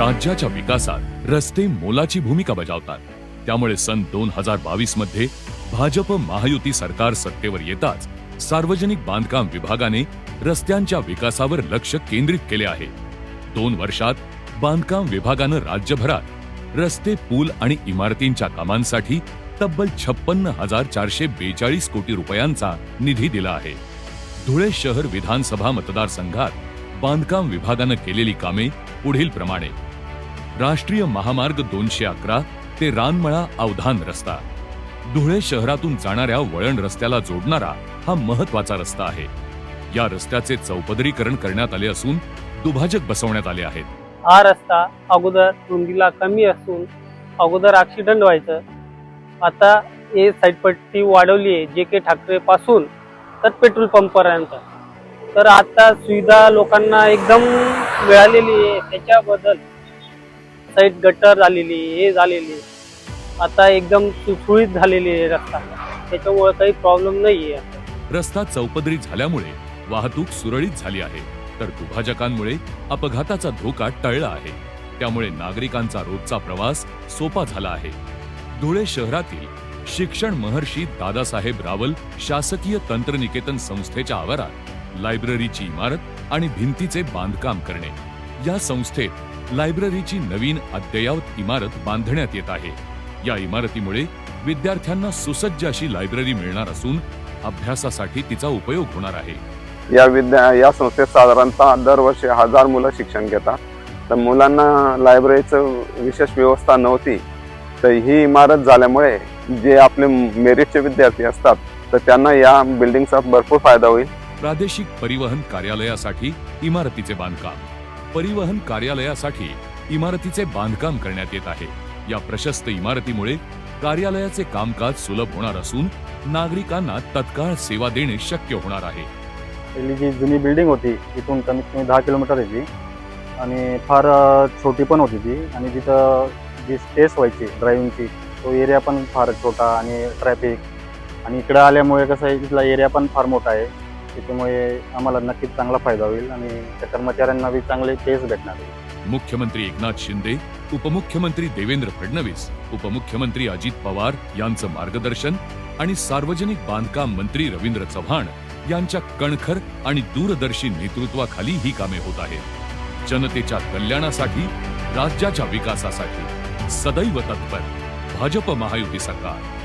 राज्याच्या विकासात रस्ते मोलाची भूमिका बजावतात. त्यामुळे सन दोन हजार बावीसमध्ये भाजप महायुती सरकार सत्तेवर येताच सार्वजनिक बांधकाम विभागाने रस्त्यांच्या विकासावर लक्ष केंद्रित केले आहे. दोन वर्षात बांधकाम विभागानं राज्यभरात रस्ते पूल आणि इमारतींच्या कामांसाठी तब्बल छप्पन्न हजार चारशे बेचाळीस कोटी रुपयांचा निधी दिला आहे. धुळे शहर विधानसभा मतदारसंघात बांधकाम विभागानं केलेली कामे पुढील प्रमाणे राष्ट्रीय महामार्ग दोनशे अकरा ते रानमळा अवधान रस्ता. धुळे शहरातून जाणाऱ्या वळण रस्त्याला जोडणारा हा महत्त्वाचा रस्ता आहे. या रस्त्याचे चौपदरीकरण करण्यात आले असून दुभाजक बसवण्यात आले आहेत. हा रस्ता अगोदर रुंदीला कमी असून अगोदर ॲक्सिडंट व्हायचं. आता हे साईडपट्टी वाढवली आहे जे के ठाकरे पासून तर पेट्रोल पंपपर्यंत तर आता सुविधा लोकांना एकदम मिळालेली आहे. त्याच्याबद्दल साईड गटर झालेली हे झालेली आता एकदम सुसुळीत झालेली आहे रस्ता. त्याच्यामुळे काही प्रॉब्लेम नाही आहे रस्ता चौपदरी झाल्यामुळे वाहतूक सुरळीत झाली आहे. तर दुभाजकांमुळे अपघाताचा धोका टळला आहे. त्यामुळे नागरिकांचा रोजचा प्रवास सोपा झाला आहे. धुळे शहरातील शिक्षण महर्षी दादासाहेब रावल शासकीय तंत्रनिकेतन संस्थेच्या आवारात लायब्ररीची इमारत आणि भिंतीचे बांधकाम करणे. या संस्थेत लायब्ररीची नवीन अद्ययावत इमारत बांधण्यात येत आहे. या इमारतीमुळे विद्यार्थ्यांना सुसज्ज अशी लायब्ररी मिळणार असून अभ्यासासाठी तिचा उपयोग होणार आहे. या विद्या या संस्थेत साधारणतः दरवर्षी हजार मुलं शिक्षण घेतात. तर मुलांना लायब्ररीचं विशेष व्यवस्था नव्हती तर ही इमारत झाल्यामुळे जे आपले मेरिटचे विद्यार्थी असतात तर त्यांना या बिल्डिंगचा भरपूर फायदा होईल. प्रादेशिक परिवहन कार्यालयासाठी इमारतीचे बांधकाम परिवहन कार्यालयासाठी इमारतीचे बांधकाम करण्यात येत आहे. या प्रशस्त इमारतीमुळे कार्यालयाचे कामकाज सुलभ होणार असून नागरिकांना तत्काळ सेवा देणे शक्य होणार आहे. पहिली जी जुनी बिल्डिंग होती तिथून कमीत कमी दहा किलोमीटर येते आणि फार छोटी पण होती ती. आणि तिथं जी स्पेस व्हायची ड्रायव्हिंगची तो एरिया पण फार छोटा आणि ट्रॅफिक आणि इकडं आल्यामुळे कसं आहे तिथला एरिया पण फार मोठा आहे. त्याच्यामुळे आम्हाला नक्कीच चांगला फायदा होईल आणि त्या कर्मचाऱ्यांना बी चांगले केस भेटणार. मुख्यमंत्री एकनाथ शिंदे उपमुख्यमंत्री देवेंद्र फडणवीस उपमुख्यमंत्री अजित पवार यांचं मार्गदर्शन आणि सार्वजनिक बांधकाम मंत्री रवींद्र चव्हाण यांच्या कणखर आणि दूरदर्शी नेतृत्वाखाली ही कामे होत आहेत. जनतेच्या कल्याणासाठी राज्याच्या विकासासाठी सदैव तत्पर. भाजप महायुती सरकार